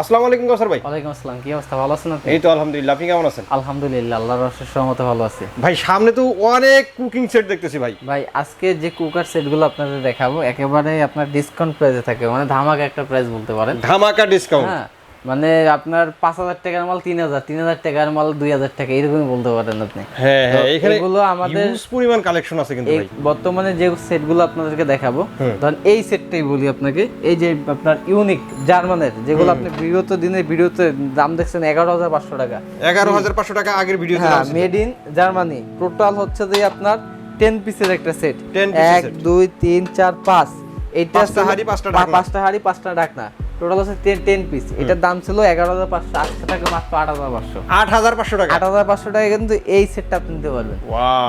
আসসালামু আলাইকুম কাউসার ভাই। ওয়ালাইকুম আসসালাম কি অবস্থা? ভালো আছেন আপনি? এই তো আলহামদুলিল্লাহ আপনি কেমন আছেন? আলহামদুলিল্লাহ আল্লাহর রহস্যের সহমত ভালো আছি। ভাই সামনে তো অনেক কুকিং সেট দেখতেছি ভাই। ভাই আজকে যে কুকার সেটগুলো আপনাদের দেখাবো একেবারে আপনার ডিসকাউন্ট প্রাইসে থাকে মানে ধামাকা একটা প্রাইস বলতে পারেন। ধামাকা ডিসকাউন্ট হ্যাঁ মানে আপনার পাঁচ হাজার টাকার মাল তিন হাজার তিন হাজার টাকার মাল দুই হাজার টাকা এরকমই বলতে পারেন আপনি। হ্যাঁ হ্যাঁ এখানে এগুলো আমাদের পরিমাণ কালেকশন আছে কিন্তু বর্তমানে যে সেটগুলো আপনাদেরকে দেখাবো ধরেন এই সেটটাই বলি আপনাকে এই যে আপনার ইউনিক জার্মানের যেগুলো আপনি বিগত দিনে ভিডিওতে দাম দেখছেন এগারো হাজার পাঁচশো টাকা। এগারো হাজার পাঁচশো টাকা আগের ভিডিও হ্যাঁ মেড ইন জার্মানি। টোটাল হচ্ছে যে আপনার টেন পিসের একটা সেট এক দুই তিন চার পাঁচ। এইটা পাঁচটা ছিল- পাঁচটা পাঁচটা হাড়ি পাঁচটা ডাকনা। টোটাল হচ্ছে টেন পিস এটার দাম ছিল এগারো হাজার পাঁচশো মাত্র আট হাজার পাঁচশো। আট হাজার পাঁচশো টাকা? আট হাজার পাঁচশো টাকা কিন্তু এই সেটটা আপনি নিতে পারবেন!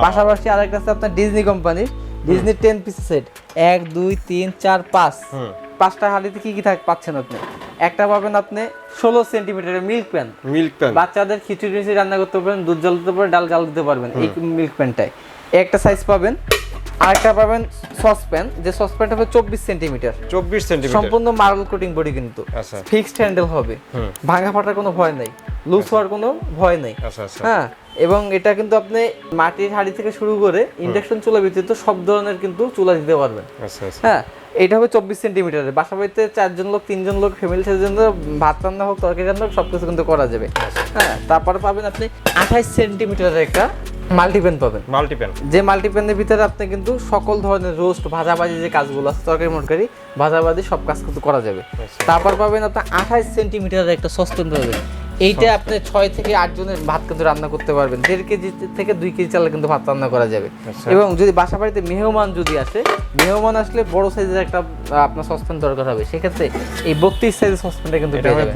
পাশাপাশি আরেকটা আছে আপনার ডিজনি কোম্পানির ডিজনি টেন পিস সেট এক দুই তিন চার পাঁচ। পাঁচটা হাঁড়িতে কি কি থাক পাচ্ছেন আপনি? একটা পাবেন আপনি ষোলো সেন্টিমিটারের মিল্ক প্যান মিল্ক প্যান বাচ্চাদের খিচুড়ি রান্না করতে পারবেন দুধ জ্বাল দিতে পারবেন ডাল জাল দিতে পারবেন এই মিল্ক প্যানটায় একটা সাইজ পাবেন আরেকটা পাবেন সসপ্যান যে সসপ্যানটা হবে চব্বিশ সেন্টিমিটার। চব্বিশ সেন্টিমিটার। সম্পূর্ণ মার্বেল কোটিং বডি কিন্তু। আচ্ছা। ফিক্সড হ্যান্ডেল হবে। ভাঙা ফাটার কোনো ভয় নাই। লুজ হওয়ার কোনো ভয় নেই। আচ্ছা আচ্ছা। হ্যাঁ এবং এটা কিন্তু আপনি মাটির হাঁড়ি থেকে শুরু করে ইন্ডাকশন চুলা ব্যতীত সব ধরনের কিন্তু চুলা দিতে পারবেন। আচ্ছা আচ্ছা। হ্যাঁ এটা হবে চব্বিশ সেন্টিমিটারের। বাসা বাড়িতে চারজন লোক তিনজন লোক ফ্যামিলি জন্য ভাত রান্না হোক তরকারি রান্না হোক সবকিছু কিন্তু করা যাবে। হ্যাঁ তারপরে পাবেন আপনি আঠাইশ সেন্টিমিটারের একটা মাল্টিপ্যান পাবেন। মাল্টিপেন যে মাল্টিপেনের ভিতরে আপনি কিন্তু সকল ধরনের রোস্ট ভাজাভাজি যে কাজগুলো আছে তরকারি মরকারি ভাজাভাজি সব কাজ কিন্তু করা যাবে। তারপর পাবেন আপনার আঠাইশ সেন্টিমিটারের একটা সসপ্যান পাবেন এইটা আপনি ছয় থেকে আট জনের ভাত কিন্তু রান্না করতে পারবেন। দেড় কেজি থেকে দুই কেজি চালে কিন্তু ভাত রান্না করা যাবে। আচ্ছা। এবং যদি বাসা বাড়িতে মেহমান যদি আসে মেহমান আসলে বড় সাইজের একটা আপনার সসপ্যান দরকার হবে। সেক্ষেত্রে এই বত্রিশ সাইজের সসপ্যানটা কিন্তু পেয়ে যাবেন।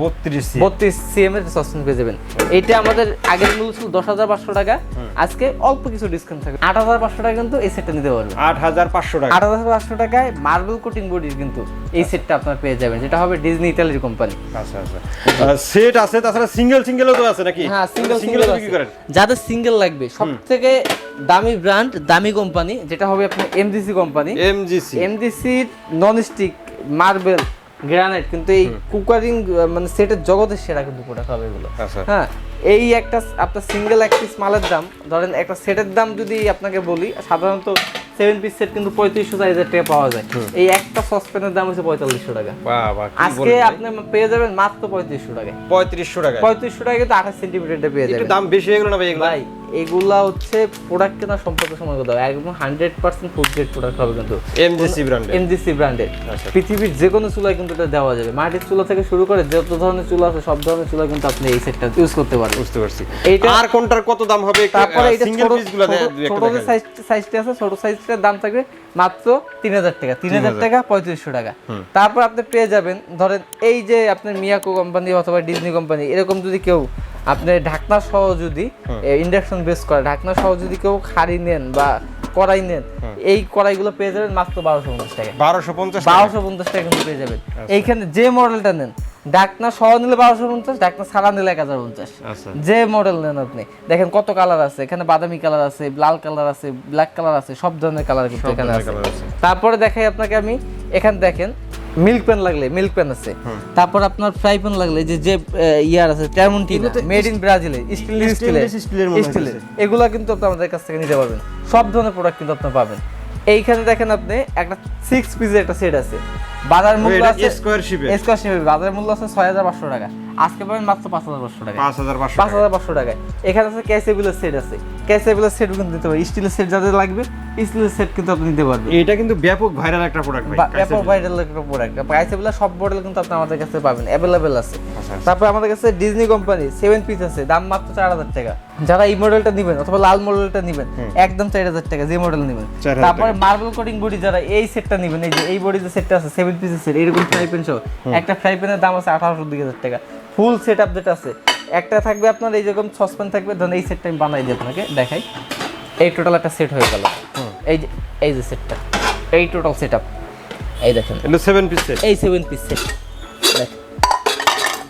বত্রিশ সিএম এর সসপেন পেয়ে যাবেন। এটা আমাদের আগের মূল্য ছিল দশ হাজার পাঁচশো টাকা। আজকে অল্প কিছু ডিসকাউন্ট থাকবে। আট হাজার পাঁচশো টাকা কিন্তু এই সেটটা নিতে পারবেন। আট হাজার পাঁচশো টাকা। আট হাজার পাঁচশো টাকায় মার্বেল কোটিং বডির কিন্তু এই সেটটা আপনার পেয়ে যাবেন। যেটা হবে ডিজনি ইতালির কোম্পানি আচ্ছা আচ্ছা। সেট আছে তাছাড়া সিঙ্গেল সিঙ্গেলও তো আছে নাকি? হ্যাঁ সিঙ্গেল সিঙ্গেল সিঙ্গেল করেন? যাদের সিঙ্গেল লাগবে সব থেকে দামি ব্র্যান্ড দামি কোম্পানি যেটা হবে আপনার MDC company MGC MDC non stick marble granite কিন্তু এই কুকারিং মানে সেটের জগতের সেরা কিন্তু প্রোডাক্ট হবে এগুলো। আচ্ছা। হ্যাঁ এই একটা আপনার সিঙ্গেল এক পিস মালের দাম ধরেন একটা সেটের দাম যদি আপনাকে বলি সাধারণত সেভেন পিস সেট কিন্তু পঁয়ত্রিশশো চার হাজার টাকা পাওয়া যায়। এই একটা সসপ্যানের দাম হচ্ছে পঁয়তাল্লিশশো টাকা। বাহ বাহ আজকে আপনি পেয়ে যাবেন মাত্র পঁয়ত্রিশশো টাকা পঁয়ত্রিশশো টাকা পঁয়ত্রিশশো টাকা কিন্তু আঠাশ সেন্টিমিটারটা পেয়ে একটু যাবেন। দাম বেশি হয়ে গেল না ভাই ভাই এগুলা হচ্ছে প্রোডাক্ট কেনার সম্পর্কে সময় কথা। একদম hundred percent food grade product হবে কিন্তু। এমজিসি ব্র্যান্ডের এমজিসি ব্র্যান্ডের। পৃথিবীর যে কোনো চুলায় কিন্তু এটা দেওয়া যাবে। মাটির চুলা থেকে শুরু করে যত ধরনের চুলা আছে সব ধরনের চুলা কিন্তু আপনি এই সেটটা ইউজ করতে পারবেন। বুঝতে পারছি। এইটা- আর কোনটার কত দাম হবে তারপরে এটা সিঙ্গেল ছোট পিস ছোট- যে সাইজ সাইজটা আছে ছোট সাইজটার দাম থাকবে মাত্র তিন হাজার টাকা। তিন হাজার। টাকা পঁয়ত্রিশশো টাকা। তারপর আপনি পেয়ে যাবেন ধরেন এই যে আপনার মিয়াকো কোম্পানি অথবা ডিজনি কোম্পানি এরকম যদি কেউ আপনি ঢাকনা সহ যদি ইন্ডাকশন বেস করে ঢাকনা সহ যদি কেউ খাড়ি নেন বা কড়াই নেন এই কড়াইগুলো পেয়ে যাবেন মাত্র বারোশো পঞ্চাশ টাকা। বারোশো পঞ্চাশ বারোশো পঞ্চাশ টাকা কিন্তু পেয়ে যাবেন। এইখানে যে মডেলটা নেন ডাকনা সহ নিলে বারোশো পঞ্চাশ ডাকনা ছাড়া নিলে এক হাজার পঞ্চাশ। আচ্ছা। যে মডেল নেন আপনি দেখেন কত কালার আছে এখানে বাদামি কালার আছে লাল কালার আছে ব্ল্যাক কালার আছে সব ধরনের কালার কিন্তু এখানে আছে। তারপরে দেখাই আপনাকে আমি এখানে দেখেন মিল্ক প্যান লাগলে মিল্ক প্যান আছে। তারপর আপনার ফ্রাই প্যান লাগলে যে যে ইয়ার আছে ট্যামন্টিনা মেড ইন ব্রাজিলে স্টিলের। এগুলা কিন্তু আপনি আমাদের কাছ থেকে নিতে পারবেন। সব ধরনের প্রোডাক্ট কিন্তু আপনি পাবেন। এইখানে দেখেন আপনি একটা সিক্স পিসের একটা সেট আছে। বাজার মূল্য আছে স্কোয়ার শিপে স্কোয়ার শিপে বাজার মূল্য আছে ছয় হাজার পাঁচশো টাকা। আজকে পাবেন মাত্র পাঁচ হাজার পাঁচশো টাকা। এখানে আছে ক্যাসেবলের সেট আছে। ক্যাসেবলের সেট কিন্তু নিতে পারবেন স্টিলের সেট যাদের লাগবে স্টিলের সেট কিন্তু আপনি নিতে পারবেন। এটা কিন্তু ব্যাপক ভাইরাল একটা প্রোডাক্ট ভাই ব্যাপক ভাইরাল একটা প্রোডাক্ট ক্যাসেবলের সব মডেল কিন্তু আপনি আমাদের কাছে পাবেন। আছে। আচ্ছা, তারপর আমাদের কাছে ডিজনি কোম্পানি সেভেন পিস আছে। দাম মাত্র চার হাজার টাকা। যারা এই মডেলটা নেবেন অথবা লাল মডেলটা নেবেন একদম চার হাজার টাকা যে মডেল নেবেন। তারপরে মার্বেল কোটিং বডি যারা এই সেটটা নেবেন এই যে এই বডি যে সেটটা আছে পিসের সেট এরকম ফ্রাই প্যান সহ। একটা ফ্রাই প্যানের দাম আছে আঠারোশো দুই হাজার টাকা। ফুল সেট আপ যেটা আছে একটা থাকবে আপনার এই যেরকম সসপ্যান থাকবে ধরুন এই সেটটা আমি বানাই দিই আপনাকে দেখাই। এই টোটাল একটা সেট হয়ে গেল। এই যে এই যে সেটটা এই টোটাল সেট আপ এই দেখেন। এটা সেভেন পিস সেট এই সেভেন পিস সেট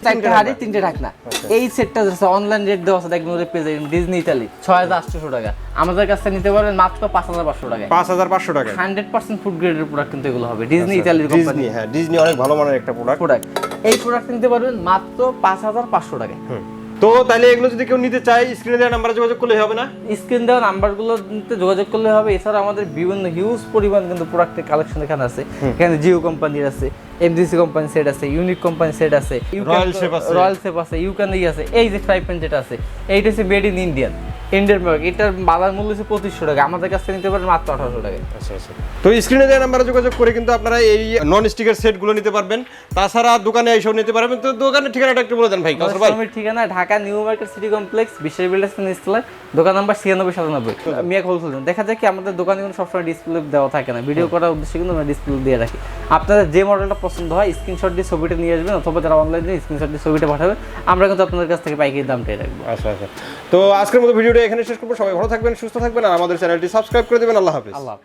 চারটে হাড়ি তিনটে ঢাকনা। এই সেটটা অনলাইন রেট দেওয়া আছে দেখবেন ওদের পেজে ডিজনি ইতালি ছয় হাজার আটশোশো টাকা। আমাদের কাছ থেকে নিতে পারবেন মাত্র পাঁচ হাজার পাঁচশো টাকা। পাঁচ হাজার পাঁচশো টাকা। হান্ড্রেড পার্সেন্ট ফুড গ্রেডের প্রোডাক্ট কিন্তু এগুলো হবে। ডিজনি ইতালির ডিজনি হ্যাঁ ডিজনি অনেক ভালো মানের একটা প্রোডাক্ট প্রোডাক্ট এই প্রোডাক্ট নিতে পারবেন মাত্র পাঁচ হাজার পাঁচশো হুম। তো তাহলে এগুলো যদি কেউ নিতে চায় স্ক্রিনে দেওয়া নাম্বারে যোগাযোগ করলে হবে না? স্ক্রিন দেওয়া নাম্বারগুলো নিতে যোগাযোগ করলে হবে। এছাড়া আমাদের বিভিন্ন হিউজ পরিমাণ কিন্তু প্রোডাক্টের কালেকশন এখানে আছে। এখানে জিও কোম্পানির আছে এমডিসি কোম্পানি সেট আছে ইউনিক কোম্পানি সেট আছে রয়্যাল শেপ আছে। রয়্যাল সেপ আছে ইউকান আছে এই যে ফ্রাই প্যান যেটা আছে এইটা হচ্ছে মেড ইন ইন্ডিয়ান ইন্ডিয়ান এটার বাজার মূল্য হচ্ছে পঁচিশশো টাকা। আমাদের কাছ থেকে নিতে পারেন মাত্র আঠারোশো টাকা। আচ্ছা আচ্ছা। তো স্ক্রিনে দেওয়া নাম্বারে যোগাযোগ করে কিন্তু আপনারা এই নন স্টিকের সেটগুলো নিতে পারবেন। তাছাড়া দোকানে এইসব নিতে পারবেন। তো দোকানের ঠিকানাটা একটু বলে দেন ভাই ঠিকানা Dhaka new market city complex বিশ্বের বিল্ডার্স দোকান নাম্বার ছিয়ানব্বই সাতানব্বই। মিয়া হোলসেল দেখা যায় কি আমাদের দোকানে কিন্তু সবসময় ডিসপ্লে দেওয়া থাকে না। ভিডিও করার উদ্দেশ্যে কিন্তু আমরা ডিসপ্লে দিয়ে রাখি। আপনাদের যে মডেলটা পছন্দ হয় স্ক্রিনশট দিয়ে ছবিটা নিয়ে আসবেন অথবা যারা অনলাইনে স্ক্রিনশট দিয়ে ছবিটা পাঠাবেন আমরা কিন্তু আপনাদের কাছ থেকে পাইকারি দামটাই রাখব আচ্ছা আচ্ছা। তো আজকের মতো ভিডিওটা এখানে শেষ করব। সবাই ভালো থাকবেন, সুস্থ থাকবেন, আর আমাদের চ্যানেলটি সাবস্ক্রাইব করে দেবেন। আল্লাহ হাফিজ। আল্লাহ